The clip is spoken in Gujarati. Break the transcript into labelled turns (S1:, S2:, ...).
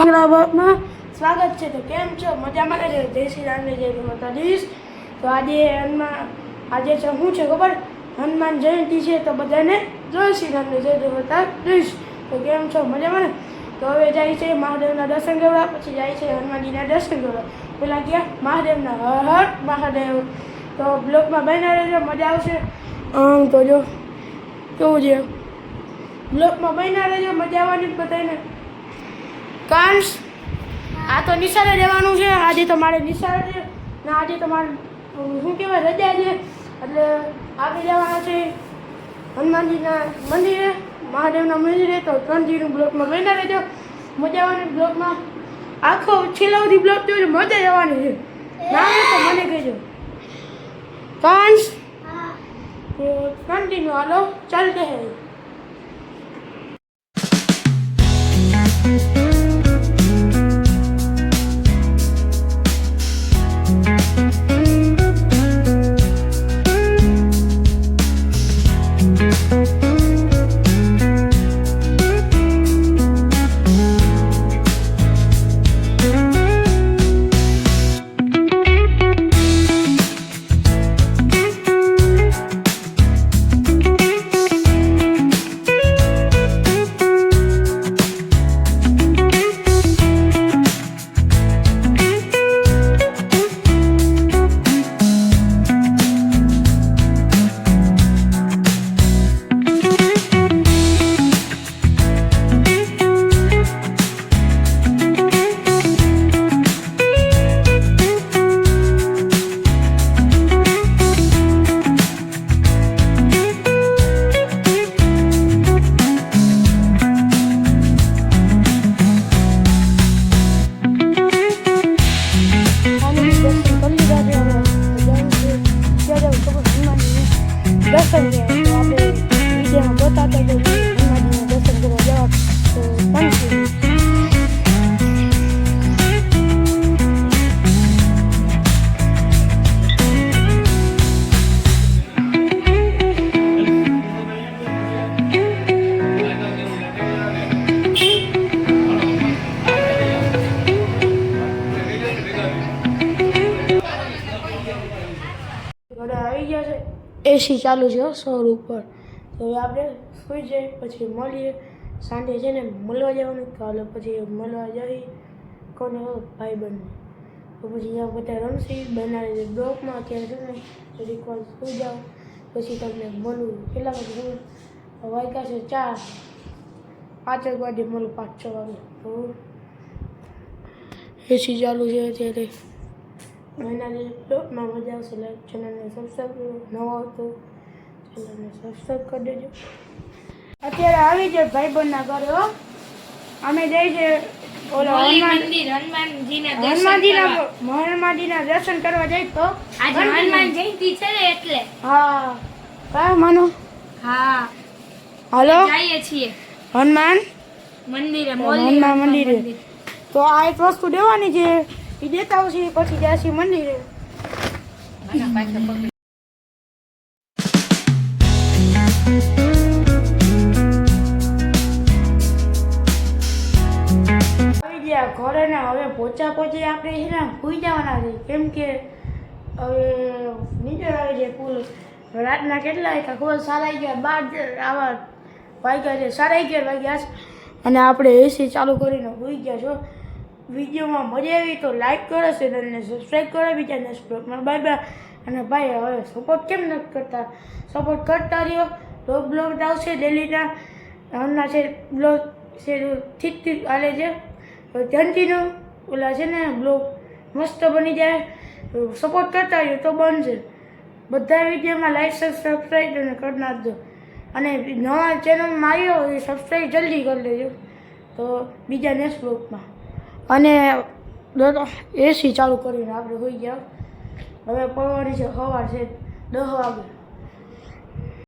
S1: બાંગ્લામાં સ્વાગત છે. તો કેમ છો? મજામાં છે જય શ્રી રામને જય માતાધીશ તો આજે હનુમાન આજે છે શું છે ખબર? હનુમાન જયંતિ છે. તો બધાને જય શ્રી રામને જય માતાધીશ તો કેમ છો? મજામાં ને? તો હવે જાય છે મહાદેવના દર્શન કરવા. પછી જાય છે હનુમાનજીના દર્શન કરવા. પેલા ગયા મહાદેવના. હર હર મહાદેવ. તો બ્લોકમાં બન્યા રહેજો. મજા આવશે. આમ તો જો કેવું છે. બ્લોકમાં બન્યા રહેજો. મજા આવવાની જ બધાને. કાંસ. આ તો નિશાળે રહેવાનું છે. આજે તો મારે નિશાળે છે. ને આજે તો મારે શું કહેવાય રજા છે. એટલે આપણે જવાના છે હનુમાનજીના મંદિરે મહાદેવના મંદિરે. તો ત્રણજીનું બ્લોકમાં બન્યા રહેજો. મજા આવવાની બ્લોકમાં. આખો છેલ્લા સુધી બ્લોક જોજો. મજા જવાની છે. ના તો મને કહેજો. કાંસ. ત્રણજીનું હાલો ચાલતે હે એસી ચાલુ છે સૌર ઉપર. તો આપણે સુઈ જઈએ, પછી મળીએ. સાંજે છે ને મળવા જવાનું હાલો પછી મળવા જઈ. કોને ભાઈ બંને તો પછી અહીંયા બધા રમશી બનાવી બ્લોકમાં અત્યારે છે ને, પછી કોલ સુઈ જાઓ પછી તમને મળવું કેટલા વાગે ખબર વાગ્યા છે ચાર. પાંચ એક વાગે મળું પાંચ છ વાગે એસી ચાલુ છે અત્યારે. એના બ્લોગમાં મજા આવશે. લાઈક ચેનલને સબસ્ક્રાઈબ કરો નવો આવતો ચેનલને સબસ્ક્રાઈબ કરી દેજો. અત્યારે આવી જાય ભાઈબંધના ઘરે હો. અમે જઈ છે ઓલો હનુમાન
S2: હનુમાનજીના દર્શન
S1: હનુમાનજીના
S2: કરવા.
S1: હનુમાનજીના દર્શન કરવા જઈ તો
S2: આજે હનુમાન જયંતિ છે ને એટલે.
S1: હા. માનો.
S2: હા.
S1: હાલો.
S2: જઈએ છીએ.
S1: હનુમાન?
S2: મંદિરે
S1: હનુમાન મંદિરે. તો આ એક વસ્તુ દેવાની છે. એ દેતા આવશે પછી જાસી મંદિરે ઘરે ને હવે પોચા પોચે આપણે છે ને ભૂઈ જવાના છે. કેમ કે હવે નીચે આવે છે પુલ. રાતના કેટલા વાગ્યા? ખબર? સારા ગયા બાર આવા વાગ્યા છે. સાડા અગિયાર વાગ્યા અને આપણે એસી ચાલુ કરીને ભૂઈ ગયા છો. વિડીયોમાં મજા આવી તો લાઈક કરો ચેનલને સબસ્ક્રાઈબ કરો, બીજાને બ્લોગમાં બાય બાય અને ભાઈ, હવે સપોર્ટ કેમ નથી કરતા? સપોર્ટ કરતા રહ્યો. બ્લોગ બ્લોગ આવશે ડેલીના હમણાં છે બ્લોગ છે ઠીક ઠીક હાલે છે. જયંતિનું ઓલા છે ને બ્લોગ મસ્ત બની જાય. સપોર્ટ કરતા રહ્યો તો બનશે. બધા વિડીયોમાં લાઈક સબસ્ક્રાઈબ અને કરી નાખજો. અને નવા ચેનલમાં આવ્યો એ સબસ્ક્રાઈબ જલ્દી કરી લેજો તો બીજા નેક્સ્ટ બ્લોગમાં અને એસી ચાલુ કરીને આપણે હોઈ ગયા. હવે પડવાની છે સવાર છે દસ વાગે.